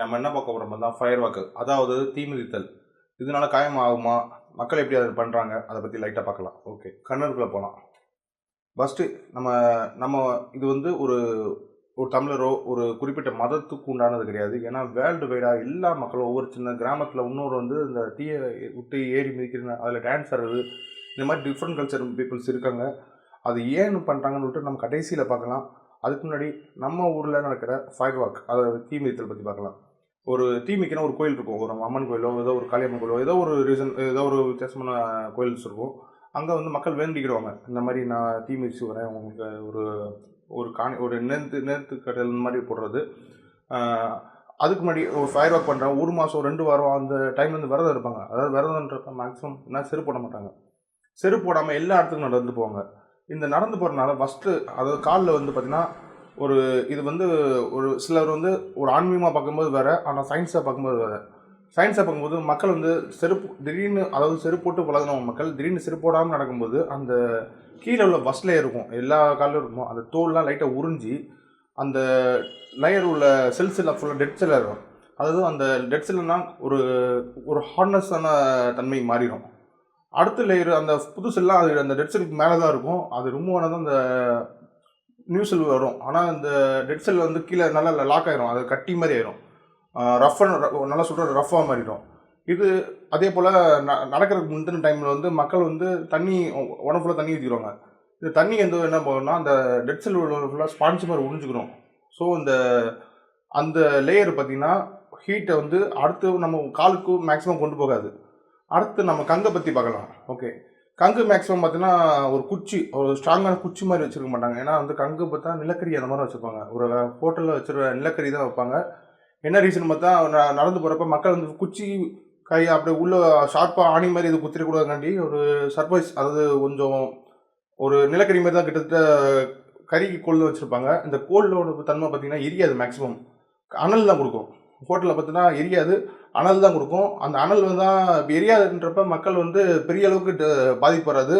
நம்ம என்ன பார்க்க போகிறோம் தான் ஃபயர் வாக்கு அதாவது தீமிதித்தல். இதனால காயம் ஆகுமா? மக்கள் எப்படி அதை பண்ணுறாங்க அதை பற்றி லைட்டாக பார்க்கலாம். ஓகே கண்ணூருக்குள்ளே போகலாம் ஃபஸ்ட்டு நம்ம நம்ம இது வந்து ஒரு ஒரு தமிழரோ ஒரு குறிப்பிட்ட மதத்துக்கு உண்டானது கிடையாது. ஏன்னா வேர்ல்டு வைடாக எல்லா மக்களும் ஒவ்வொரு சின்ன கிராமத்தில் இன்னொரு வந்து இந்த தீயை விட்டு ஏறி மிதிக்கிற அதில் டான்ஸ் ஆடுறது இந்த மாதிரி டிஃப்ரெண்ட் கல்ச்சர் பீப்புள்ஸ் இருக்காங்க. அது ஏன்னு பண்ணுறாங்கன்னு சொல்லிட்டு நம்ம கடைசியில் பார்க்கலாம். அதுக்கு முன்னாடி நம்ம ஊரில் நடக்கிற ஃபயர் வாக் அதாவது தீ மிதித்தல் பற்றி பார்க்கலாம். ஒரு தீ ஒரு கோயில் இருக்கும். ஒரு அம்மன் கோயிலோ ஏதோ ஒரு காளியம்மன் கோயிலோ ஏதோ ஒரு ரீசன் ஏதோ ஒரு வித்தியாசமான கோயில்ஸ் இருக்கும். அங்கே வந்து மக்கள் வேண்டிக்கிடுவாங்க. இந்த மாதிரி நான் தீ மிதிச்சு வரேன். உங்களுக்கு ஒரு ஒரு காணி ஒரு நேர்த்து நேர்த்து கடல் மாதிரி போடுறது. அதுக்கு முன்னாடி ஒரு ஃபயர் ஒர்க் பண்ணுறேன் ஒரு மாதம் ரெண்டு வாரம் அந்த டைம் வந்து விரதம் இருப்பாங்க. அதாவது விரதம்ன்றப்ப மேக்ஸிமம் என்ன செருப்பு போட மாட்டாங்க. செருப்பு போடாமல் எல்லா இடத்துக்கும் நடந்து போவாங்க. இந்த நடந்து போகிறனால ஃபஸ்ட்டு அதாவது காலில் வந்து பார்த்திங்கன்னா ஒரு இது வந்து ஒரு சிலர் வந்து ஒரு ஆன்மீகமாக பார்க்கும்போது வேறு ஆனால் சயின்ஸாக பார்க்கும்போது வேறு. சயின்ஸை பார்க்கும்போது மக்கள் வந்து செருப்பு திடீர்னு அதாவது செருப்பு போட்டு பழகினவங்க மக்கள் திடீர்னு செருப்பு போடாமல் நடக்கும்போது அந்த கீழே உள்ள ஃபஸ்ட் லேயர் இருக்கும். எல்லா காலிலும் இருக்கும். அந்த தோல்லாம் லைட்டாக உறிஞ்சி அந்த லேயர் உள்ள செல்ஸ் எல்லாம் ஃபுல்லாக டெட் செல்லாக இருக்கும். அதாவது அந்த டெட் செல்லுனா ஒரு ஒரு ஹார்ட்னஸான தன்மை மாறிடும். அடுத்த லேயர் அந்த புது செல்லாம் அது அந்த டெட் செல்லுக்கு மேலே தான் இருக்கும். அது ரிமூவ் ஆனதும் அந்த நியூ செல் வரும். ஆனால் இந்த டெட் செல் வந்து கீழே நல்லா லாக் ஆயிரும். அது கட்டி மாதிரி ஆயிரும். ரஃப் நல்லா சொல்கிற ரஃப்பாக மாறிடும். இது அதே போல் ந நடக்கிறதுக்கு முந்தின டைமில் வந்து மக்கள் வந்து தண்ணி உடம்பு ஃபுல்லாக தண்ணி ஊற்றிடுவாங்க இது தண்ணி எந்த என்ன போகும்னா அந்த டெட் செல் ஃபுல்லாக ஸ்பான்ஸ் மாதிரி உறிஞ்சிக்கிறோம் ஸோ இந்த அந்த லேயர் பார்த்திங்கன்னா ஹீட்டை வந்து அடுத்து நம்ம காலுக்கு மேக்ஸிமம் கொண்டு போகாது. அடுத்து நம்ம கங்கை பற்றி பார்க்கலாம். ஓகே கங்கு மேக்ஸிமம் பார்த்தீங்கன்னா ஒரு குச்சி ஒரு ஸ்ட்ராங்கான குச்சி மாதிரி வச்சுருக்க மாட்டாங்க. ஏன்னா வந்து கங்கு பார்த்தா நிலக்கரி அந்த மாதிரி வச்சுருப்பாங்க. ஒரு ஹோட்டலில் வச்சுருக்க நிலக்கரி தான் வைப்பாங்க. என்ன ரீசன் பார்த்தா நடந்து போகிறப்ப மக்கள் வந்து குச்சி கை அப்படியே உள்ள ஷார்ப்பாக ஆணி மாதிரி இது குத்திரக்கூடாதுக்காண்டி ஒரு சர்ப்ரைஸ் அதாவது கொஞ்சம் ஒரு நிலக்கரி மாதிரி தான் கிட்டத்தட்ட கறிக்கு கோல் வச்சுருப்பாங்க. இந்த கோலோட தன்மை பார்த்தீங்கன்னா எரியாது மேக்ஸிமம் அனல் தான் கொடுக்கும். ஹோட்டலில் பார்த்தீங்கன்னா எரியாது. அனல் தான் கொடுக்கும். அந்த அனல் வந்து தான் இப்போ எரியாதுன்றப்ப மக்கள் வந்து பெரிய அளவுக்கு ட- பாதிப்பு வராது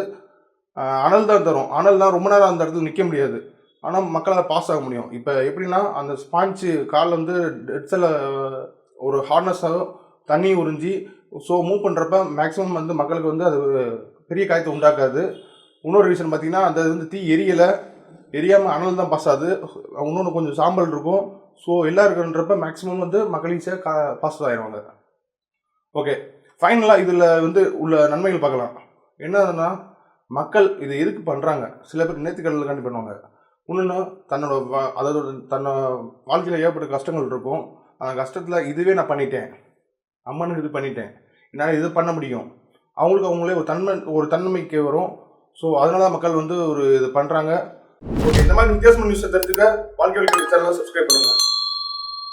அனல் தான் தரும். அனல் தான் ரொம்ப நேரம் அந்த இடத்துல நிற்க முடியாது. ஆனால் மக்களால் பாஸ் ஆக முடியும். இப்போ எப்படின்னா அந்த ஸ்பாஞ்சு காலில் வந்து டெட்ஸில் ஒரு ஹார்னஸாக தண்ணி உறிஞ்சி ஸோ மூவ் பண்ணுறப்ப மேக்ஸிமம் வந்து மக்களுக்கு வந்து அது பெரிய காயத்தை உண்டாக்காது. இன்னொரு ரீசன் பார்த்திங்கன்னா அந்த வந்து தீ எரியலை எரியாமல் அனல் தான் பாஸ் ஆகுது. இன்னொன்று கொஞ்சம் சாம்பல் இருக்கும். ஸோ எல்லாம் இருக்குன்றப்ப மேக்ஸிமம் வந்து மக்கள் ஈஸியாக கா பாஸ் ஆயிடுவாங்க ஓகே ஃபைனலாக இதில் வந்து உள்ள நன்மைகள் பார்க்கலாம். என்னதுன்னா மக்கள் இது எதுக்கு பண்ணுறாங்க சில பேர் நேர்த்திக்கடலுக்காண்டி பண்ணுவாங்க. இன்னொன்று தன்னோட வா- அதாவது தன்னோட வாழ்க்கையில் ஏற்பட்ட கஷ்டங்கள் இருக்கும். அந்த கஷ்டத்தில் இதுவே நான் பண்ணிட்டேன். அம்மனுக்கு இது பண்ணிட்டேன். என்னால் இது பண்ண முடியும். அவங்களுக்கு அவங்களே ஒரு தன்மை ஒரு தன்மைக்கு வரும். ஸோ அதனால தான் மக்கள் வந்து ஒரு இது பண்ணுறாங்க ஓகே இந்த மாதிரி வித்தியாசமான நியூஸை தெரிஞ்சுக்க வாழ்க்கை சேனலை சப்ஸ்கிரைப் பண்ணுங்கள்